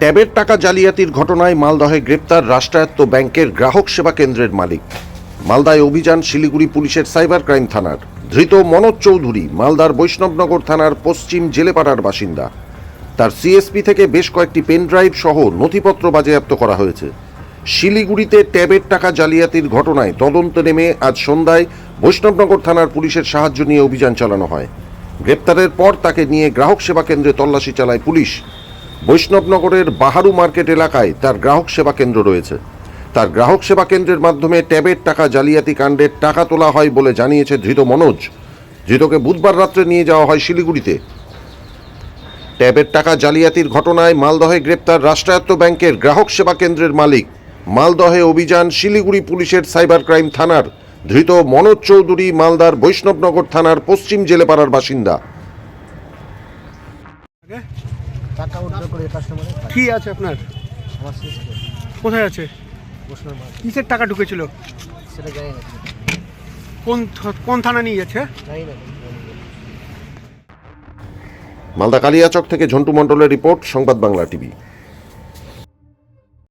ট্যাবের টাকা জালিয়াতির ঘটনায় মালদহে গ্রেপ্তার রাষ্ট্রায়ত্ত ব্যাংকের গ্রাহক সেবা কেন্দ্রের মালিক। মালদায় অভিযান শিলিগুড়ি পুলিশের সাইবার ক্রাইম থানার। ধৃত মনোজ চৌধুরী মালদার বৈষ্ণবনগর থানার পশ্চিম জেলেপাড়ার বাসিন্দা। তার সিএসপি থেকে বেশ কয়েকটি পেনড্রাইভ সহ নথিপত্র বাজেয়াপ্ত করা হয়েছে। শিলিগুড়িতে ট্যাবের টাকা জালিয়াতির ঘটনায় তদন্ত নেমে আজ সন্ধ্যায় বৈষ্ণবনগর থানার পুলিশের সাহায্য নিয়ে অভিযান চালানো হয়। গ্রেপ্তারের পর তাকে নিয়ে গ্রাহক সেবা কেন্দ্রে তল্লাশি চালায় পুলিশ। বৈষ্ণবনগরের বাহারু মার্কেট এলাকায় তার গ্রাহক সেবা কেন্দ্র রয়েছে। তার গ্রাহক সেবা কেন্দ্রের মাধ্যমে ট্যাবের টাকা জালিয়াতি কাণ্ডের টাকা তোলা হয় বলে জানিয়েছে ধৃত মনোজ। ধৃতকে বুধবার রাত্রে নিয়ে যাওয়া হয় শিলিগুড়িতে। ট্যাবের টাকা জালিয়াতির ঘটনায় মালদহে গ্রেপ্তার রাষ্ট্রায়ত্ত ব্যাংকের গ্রাহক সেবা কেন্দ্রের মালিক। মালদহে অভিযান শিলিগুড়ি পুলিশের সাইবার ক্রাইম থানার। ধৃত মনোজ চৌধুরী মালদার বৈষ্ণবনগর থানার পশ্চিম জেলেপাড়ার বাসিন্দা। টাকা উদ্ধার করে কাস্টমারে কি আছে আপনার? আমার শেষ কোথায় আছে? প্রশ্নের মাঝে কিসের টাকা ঢুকেছিল? সেটা জানি না। কোন থ- কোন থানা নিয়ে যাচ্ছে? জানি না। মালদা কালিয়াচক থেকে ঝন্টু মণ্ডলের রিপোর্ট সংবাদ বাংলা টিভি।